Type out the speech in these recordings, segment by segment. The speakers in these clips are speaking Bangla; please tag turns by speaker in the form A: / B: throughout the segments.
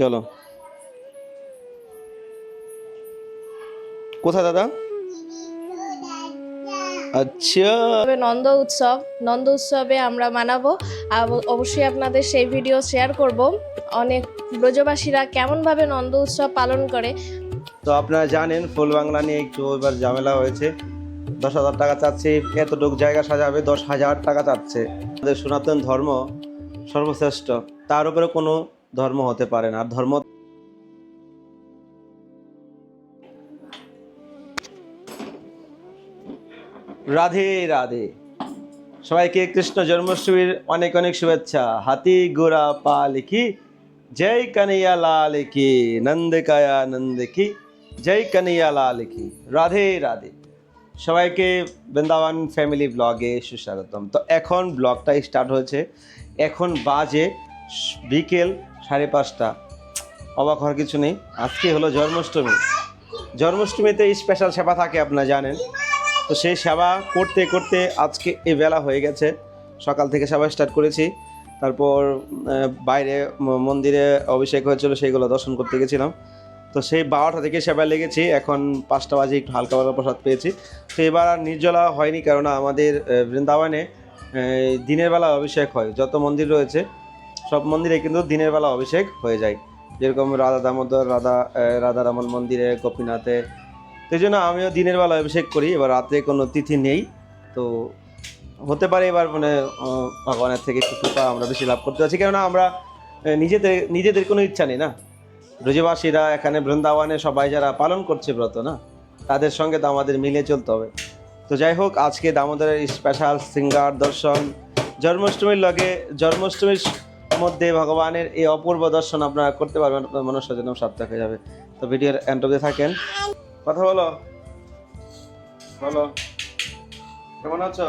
A: চলো। কোথায় দাদা? আচ্ছা।
B: নন্দ উৎসব নন্দ উৎসবে আমরা মানাবো। আর অবশ্যই আপনাদের সেই ভিডিও শেয়ার করব। অনেক ব্রজবাসীরা কেমনভাবে নন্দ উৎসব পালন করে।
A: তো আপনারা জানেন ফুল বাংলা নিয়ে একটু এবার ঝামেলা হয়েছে। দশ হাজার টাকা চাচ্ছে এতটুকু জায়গা সাজাবে দশ হাজার টাকা চাচ্ছে। আমাদের সনাতন ধর্ম সর্বশ্রেষ্ঠ। তার উপরে কোনো ধর্ম হতে পারে না। আর ধর্ম রাধে রাধে। সবাইকে কৃষ্ণ জন্মাষ্টমীর অনেক অনেক শুভেচ্ছা। হাতি গোড়া পা লিখি। জয় কানিয়া লাল কি নন্দ কায়া, নন্দ কি জয় কানিয়া লাল কি রাধে রাধে। সবাইকে বৃন্দাবন ফ্যামিলি ব্লগে সুস্বাগতম। তো এখন ব্লগটা স্টার্ট হয়েছে। এখন বাজে বিকেল সাড়ে পাঁচটা। অবাক হওয়ার কিছু নেই। আজকে হলো জন্মাষ্টমী। জন্মাষ্টমীতে স্পেশাল সেবা থাকে আপনারা জানেন। তো সেই সেবা করতে করতে আজকে এই বেলা হয়ে গেছে। সকাল থেকে সেবা স্টার্ট করেছি। তারপর বাইরে মন্দিরে অভিষেক হয়েছিল, সেইগুলো দর্শন করতে গেছিলাম। তো সেই বারোটা থেকে সেবা লেগেছি। এখন পাঁচটা বাজে, একটু হালকা হালকা প্রসাদ পেয়েছি। তো এবার আর নির্জলা হয়নি কারণ আমাদের বৃন্দাবনে দিনের বেলা অভিষেক হয়। যত মন্দির রয়েছে সব মন্দিরে কিন্তু দিনের বেলা অভিষেক হয়ে যায়। যেরকম রাধা দামোদর, রাধা রাধা রামন মন্দিরে, গোপীনাথে। তো জন্য আমিও দিনের বেলা অভিষেক করি, এবার রাতে কোনো তিথি নেই। তো হতে পারে এবার মানে ভগবানের থেকে একটু কৃপা আমরা বেশি লাভ করতে পারছি। কেননা আমরা নিজেদের নিজেদের কোনো ইচ্ছা নেই না। ব্রজবাসীরা এখানে বৃন্দাবনে সবাই যারা পালন করছে ব্রত না, তাদের সঙ্গে তো আমাদের মিলে চলতে হবে। তো যাই হোক, আজকে দামোদরের স্পেশাল সিঙ্গার দর্শন, জন্মাষ্টমীর লগে, জন্মাষ্টমীর মধ্যে ভগবানের এই অপূর্ব দর্শন আপনারা করতে পারবেন, আপনার মনুষ্য জন্য সার্থক হয়ে যাবে। তো ভিডিওর এন্ড অব্দি থাকেন। কথা বলো। বলো। কেমন আছো?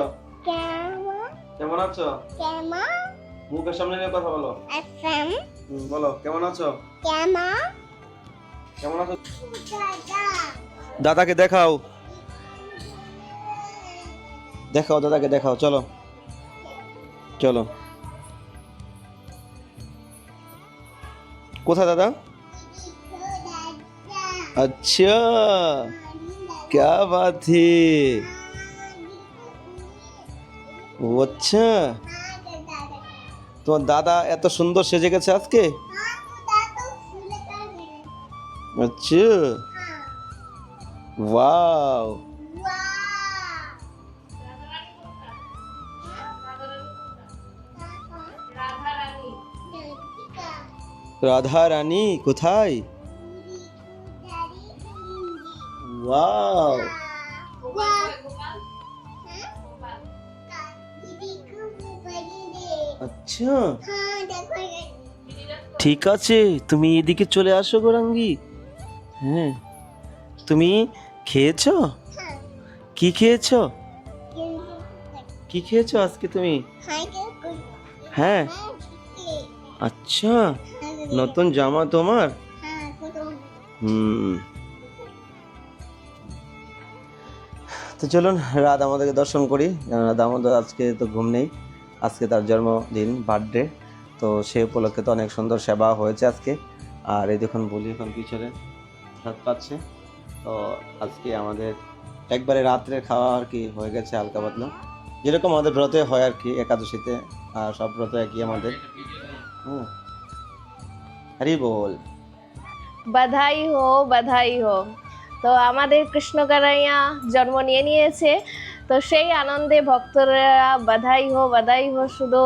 A: কেমন আছো? মুখের সামনে নিয়ে কথা বলো। বলো। কেমন আছো? কেমন আছো? দাদাকে দেখাও। দেখাও, দাদাকে দেখাও। চলো। চলো। কোথায় দাদা अच्छा क्या बात है ও আচ্ছা তোমার দাদা এত সুন্দর সেজে গেছে আজকে আচ্ছা ওয়াও রাধা রানী কোথায়? ওয়াও। আচ্ছা। ঠিক আছে তুমি এদিকে চলে আসো গোরাঙ্গি হ্যাঁ। তুমি খেয়েছো? কি খেয়েছো? কি খেয়েছো আজকে তুমি? হ্যাঁ। আচ্ছা। নতুন জামা তোমার? হুম। তো চলুন রাত আমাদেরকে দর্শন করি। রাত আমাদের আজকে তো ঘুম নেই। আজকে তার জন্মদিন বার্থডে তো সে উপলক্ষে তো অনেক সুন্দর সেবা হয়েছে আজকে। আর এই দেখুন বলি এখন পিছনে হাত পাচ্ছে। তো আজকে আমাদের একবারে রাত্রে খাওয়া আর কি হয়ে গেছে হালকা পাতলা। যেরকম আমাদের ব্রতে হয় আর কি একাদশীতে। আর সব ব্রত একই আমাদের। হুম। হরি বল।
B: বাধাই হো বাধাই হো। তো আমাদের কৃষ্ণ কানাইয়া জন্ম নিয়ে নিয়েছে। তো সেই আনন্দে ভক্তরা বাধাই হো বাধাই হো শুধু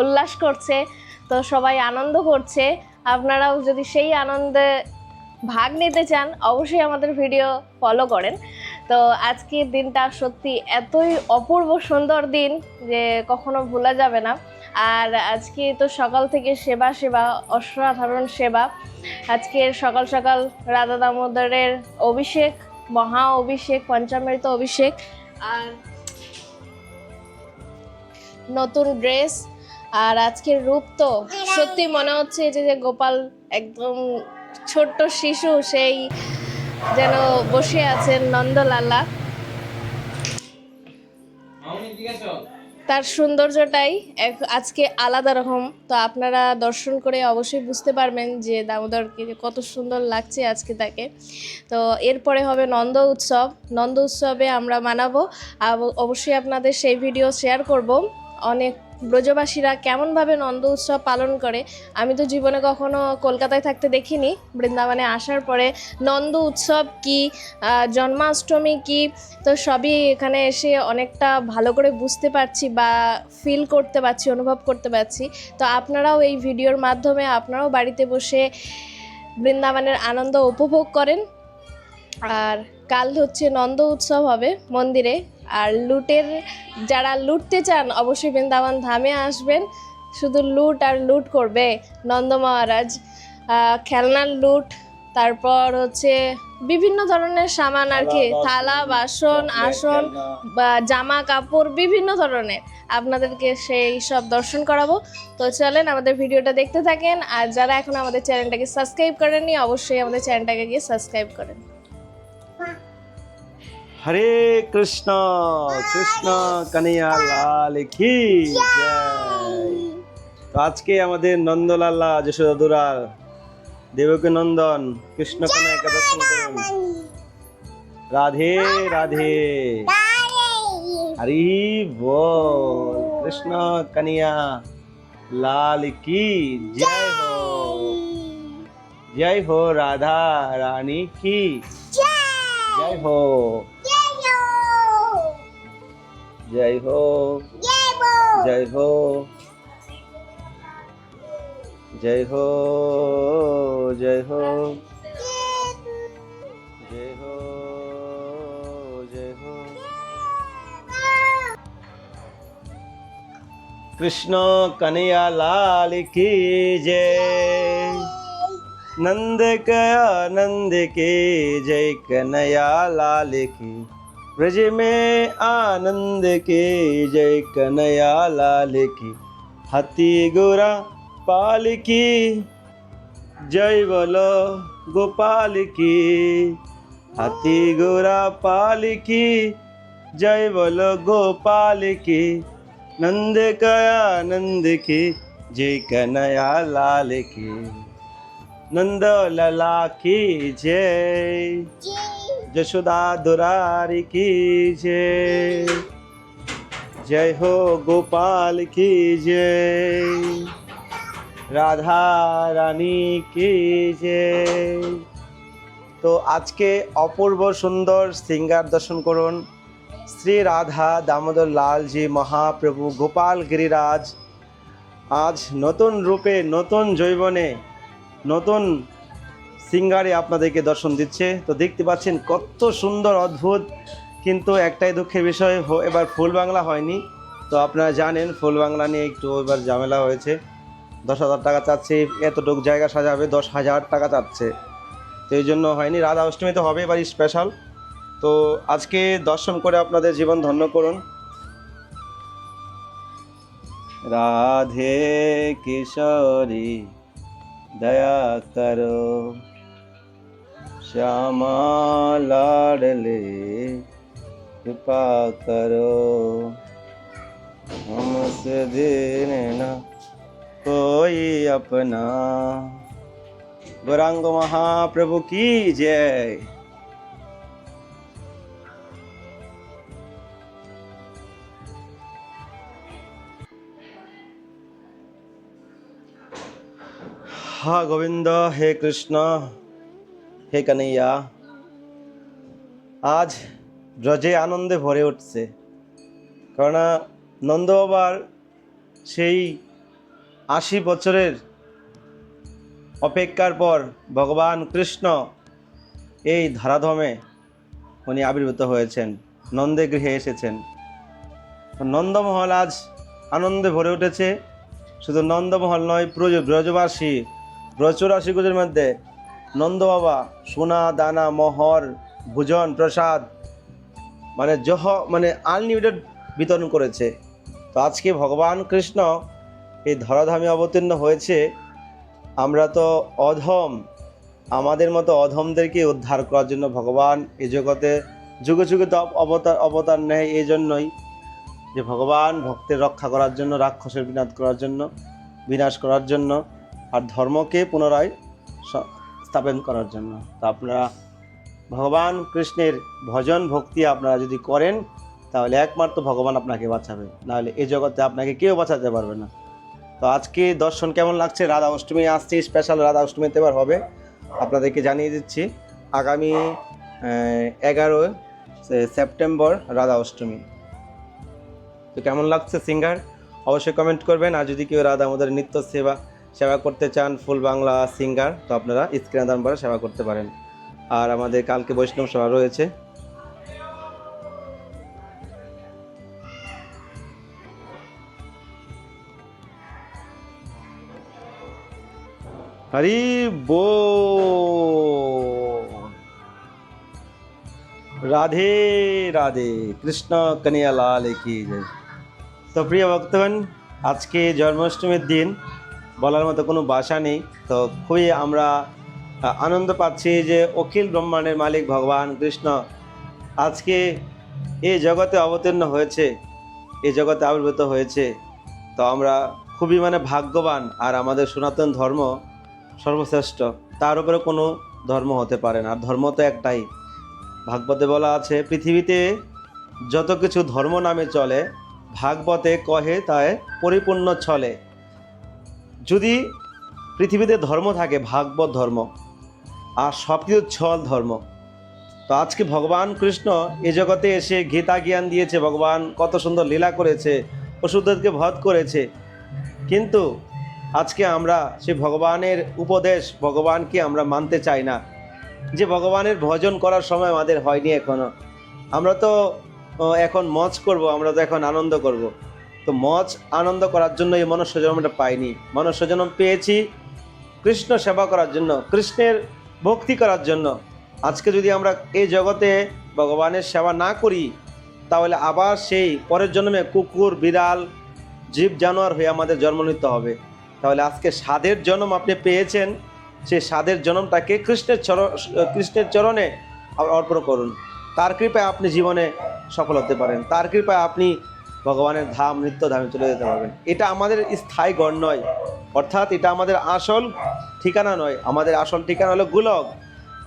B: উল্লাস করছে। তো সবাই আনন্দ করছে। আপনারাও যদি সেই আনন্দে ভাগ নিতে চান, অবশ্যই আমাদের ভিডিও ফলো করেন। তো আজকের দিনটা সত্যি এতই অপূর্ব সুন্দর দিন যে কখনো ভোলা যাবে না। আর আজকে তো সকাল থেকে সেবা সেবা, অসাধারণ সেবা। আজকে সকাল সকাল রাধা দামোদরের অভিষেক, মহা অভিষেক, পঞ্চামৃত অভিষেক, আর নতুন ড্রেস, আর আজকের রূপ তো সত্যি মনে হচ্ছে যে যে গোপাল একদম ছোট্ট শিশু, সেই যেন বসে আছেন নন্দলালা। তার সৌন্দর্যটাই এক আজকে আলাদা রকম। তো আপনারা দর্শন করে অবশ্যই বুঝতে পারবেন যে দামোদরকে কত সুন্দর লাগছে আজকে তাকে। তো এরপরে হবে নন্দ উৎসব। নন্দ উৎসবে আমরা মানাবো। অবশ্যই আপনাদের সেই ভিডিও শেয়ার করব। অনেক ব্রজবাসীরা কেমনভাবে নন্দ উৎসব পালন করে, আমি তো জীবনে কখনো কলকাতায় থাকতে দেখিনি। বৃন্দাবনে আসার পরে নন্দ উৎসব কি জন্মাষ্টমী কি, তো সবই এখানে এসে অনেকটা ভালো করে বুঝতে পারছি বা ফিল করতে পারছি, অনুভব করতে পারছি। তো আপনারাও এই ভিডিওর মাধ্যমে আপনারাও বাড়িতে বসে বৃন্দাবনের আনন্দ উপভোগ করেন। আর কাল হচ্ছে নন্দ উৎসব হবে মন্দিরে। আর লুটের যারা লুটতে চান অবশ্যই বৃন্দাবন ধামে আসবেন। শুধু লুট আর লুট করবে নন্দ মহারাজ। খেলনার লুট তারপর হচ্ছে বিভিন্ন ধরনের সামান আর কি থালা বাসন আসন বা জামা কাপড় বিভিন্ন ধরনের। আপনাদেরকে সেই সব দর্শন করাবো। তো চলেন আমাদের ভিডিওটা দেখতে থাকেন। আর যারা এখন আমাদের চ্যানেলটাকে সাবস্ক্রাইব করেননি অবশ্যই আমাদের চ্যানেলটাকে গিয়ে সাবস্ক্রাইব করেন।
A: হরে কৃষ্ণ কৃষ্ণ কানিয়া লাল কি জয়। তো আজকে আমাদের নন্দলাল্লা যশোদুরার দেবকী নন্দন কৃষ্ণ কানাইকে দর্শন করুন। রাধে রাধে। হরি বল। কৃষ্ণ কানিয়া লাল কি জয় হো। জয় হো রাধা রানী কি। জয় হো। जय हो। जय हो। जय हो। जय हो। जय हो। जय हो। कृष्ण कन्हैया लाल की जय। नंद कया नंद की जय। कन्हैया लाल की ब्रज में आनंद के जय कन्हैया लाल की हाथी गोरा पाल की जय बोलो गोपाल की हाथी गोरा पाल की जय बोलो गोपाल की नंद कया नंद की जय कन्हैया लाल की नंद लला की जय। যশোদা দুরারি কি জয় জয় হো গোপাল কি জয় রাধা রানী কি জয় তো আজকে অপূর্ব সুন্দর সিঙ্গার দর্শন করুন। শ্রী রাধা দামোদর লালজি মহাপ্রভু গোপাল গিরিরাজ। আজ নতুন রূপে, নতুন জৈবনে নতুন সিঙ্গারে আপনাদেরকে দর্শন দিচ্ছে। তো দেখতে পাচ্ছেন কত সুন্দর, অদ্ভুত, কিন্তু একটাই দুঃখের বিষয় এবার ফুল বাংলা হয়নি। তো আপনারা জানেন, ফুল বাংলা নিয়ে একটু এবার ঝামেলা হয়েছে। দশ হাজার টাকা চাচ্ছে, এতটুকু জায়গা সাজাবে, দশ হাজার টাকা চাচ্ছে। তো এই জন্য হয়নি, রাধা অষ্টমী তো হবে এবার স্পেশাল তো আজকে দর্শন করে আপনাদের জীবন ধন্য করুন। রাধে কিশোরী, দয়া করো। श्यामा लाडले, कृपा करो। हमसे दिन न कोई अपना। गौरांग महाप्रभु की जय। हा गोविंद, हे कृष्ण। হে কানাইয়া, আজ ব্রজে আনন্দে ভরে উঠছে। কেননা নন্দবাবার সেই আশি বছরের অপেক্ষার পর ভগবান কৃষ্ণ এই ধারাধমে উনি আবির্ভূত হয়েছেন, নন্দে গৃহে এসেছেন। নন্দমহল আজ আনন্দে ভরে উঠেছে। শুধু নন্দমহল নয় ব্রজ ব্রজবাসী ব্রজরাশিগুলির মধ্যে নন্দ বাবা, সোনা, দানা, মহর, ভোজন, প্রসাদ মানে জহ মানে আনলিমিটেড বিতরণ করেছে। তো আজকে ভগবান কৃষ্ণ এই ধরাধামে অবতীর্ণ হয়েছে। আমরা তো অধম, আমাদের মতো অধমদেরকে উদ্ধার করার জন্য ভগবান এই জগতে যুগে যুগে তো অবতার অবতার নেয় এই জন্যই যে ভগবান ভক্তের রক্ষা করার জন্য, রাক্ষসের বিনাশ করার জন্য, বিনাশ করার জন্য, আর ধর্মকে পুনরায় স্থাপন করার জন্য। তো আপনারা ভগবান কৃষ্ণের ভজন ভক্তি আপনারা যদি করেন, তাহলে একমাত্র ভগবান আপনাকে বাঁচাবে। নাহলে এই জগতে আপনাকে কেউ বাঁচাতে পারবে না। তো আজকে দর্শন কেমন লাগছে? রাধা অষ্টমী আসছে স্পেশাল রাধা অষ্টমীতে এবার হবে। আপনাদেরকে জানিয়ে দিচ্ছি, আগামী এগারো সেপ্টেম্বর রাধা অষ্টমী। তো কেমন লাগছে সিঙ্গার? অবশ্যই কমেন্ট করবেন। আর যদি কেউ রাধা আমাদের নিত্য সেবা সেবা করতে চান ফুল বাংলা সিঙ্গার তো আপনারা স্ক্রিনে নাম্বারে সেবা করতে পারেন। আর আমাদের কালকে বৈষ্ণব সভা রয়েছে। হরি বো। রাধে রাধে। কৃষ্ণ কনিয়া লাল কি? তো প্রিয় ভক্তগণ, আজকে জন্মাষ্টমীর দিন বলার মতো কোনো ভাষা নেই। তো খুবই আমরা আনন্দ পাচ্ছি যে অখিল ব্রহ্মাণ্ডের মালিক ভগবান কৃষ্ণ আজকে এই জগতে অবতীর্ণ হয়েছে এই জগতে আবির্ভূত হয়েছে। তো আমরা খুবই মানে ভাগ্যবান আর আমাদের সনাতন ধর্ম সর্বশ্রেষ্ঠ। তার উপরে কোনো ধর্ম হতে পারে না, আর ধর্ম তো একটাই। ভাগবতে বলা আছে, পৃথিবীতে যত কিছু ধর্ম নামে চলে, ভাগবতে কহে তাই পরিপূর্ণ চলে। যদি পৃথিবীতে ধর্ম থাকে, ভাগবত ধর্ম আর সব কিছু ছল ধর্ম, তো আজকে ভগবান কৃষ্ণ এ জগতে এসে গীতা জ্ঞান দিয়েছে, ভগবান কত সুন্দর লীলা করেছে পশুদেরকে বধ করেছে। কিন্তু আজকে আমরা সেই ভগবানের উপদেশ, ভগবানকে আমরা মানতে চাই না। যে ভগবানের ভজন করার সময় আমাদের হয়নি এখনও। আমরা তো এখন মজ করব, আমরা তো এখন আনন্দ করব। তো মজ আনন্দ করার জন্য এই মনুষ্য জন্মটা পাইনি। মনুষ্য জন্ম পেয়েছি কৃষ্ণ সেবা করার জন্য, কৃষ্ণের ভক্তি করার জন্য। আজকে যদি আমরা এই জগতে ভগবানের সেবা না করি, তাহলে আবার সেই পরের জন্মে কুকুর, বিড়াল, জীব, জানোয়ার হয়ে আমাদের জন্ম নিতে হবে। তাহলে আজকে স্বাদের জন্ম আপনি পেয়েছেন, সেই স্বাদের জন্মটাকে কৃষ্ণের চর, কৃষ্ণের চরণে অর্পণ করুন। তার কৃপায় আপনি জীবনে সফল হতে পারেন। তার কৃপায় আপনি ভগবানের ধাম, নিত্য ধামে চলে যেতে পারবেন। এটা আমাদের স্থায়ী গড় নয়। অর্থাৎ এটা আমাদের আসল ঠিকানা নয়। আমাদের আসল ঠিকানা হলো গোলক।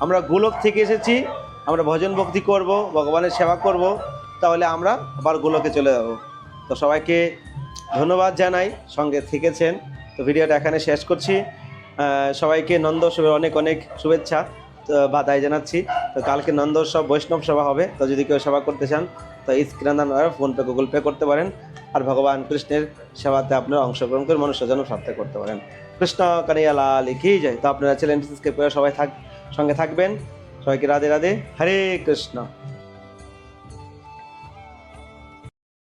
A: আমরা গোলক থেকে এসেছি, আমরা ভজন ভক্তি করব, ভগবানের সেবা করব, তাহলে আমরা আবার গোলকে চলে যাব। তো সবাইকে ধন্যবাদ জানাই, সঙ্গে থেকেছেন। তো ভিডিওটা এখানে শেষ করছি। সবাইকে নন্দ উৎসবের অনেক অনেক শুভেচ্ছা, তো বাধাই জানাচ্ছি। তো কালকে নন্দ উৎসব বৈষ্ণব সভা হবে। তো যদি কেউ সেবা করতে চান তো আপনারা ফোনপে গুগল পে করতে পারেন। আর ভগবান কৃষ্ণের সেবাতে আপনারা অংশগ্রহণ করে মানুষের জন্য সার্থক করতে পারেন। কৃষ্ণ কানিয়ালা লিখেই যায়। তো আপনারা সাবস্ক্রাইব করে সবাই থাক সঙ্গে থাকবেন। সবাইকে রাধে রাধে। হরে কৃষ্ণ।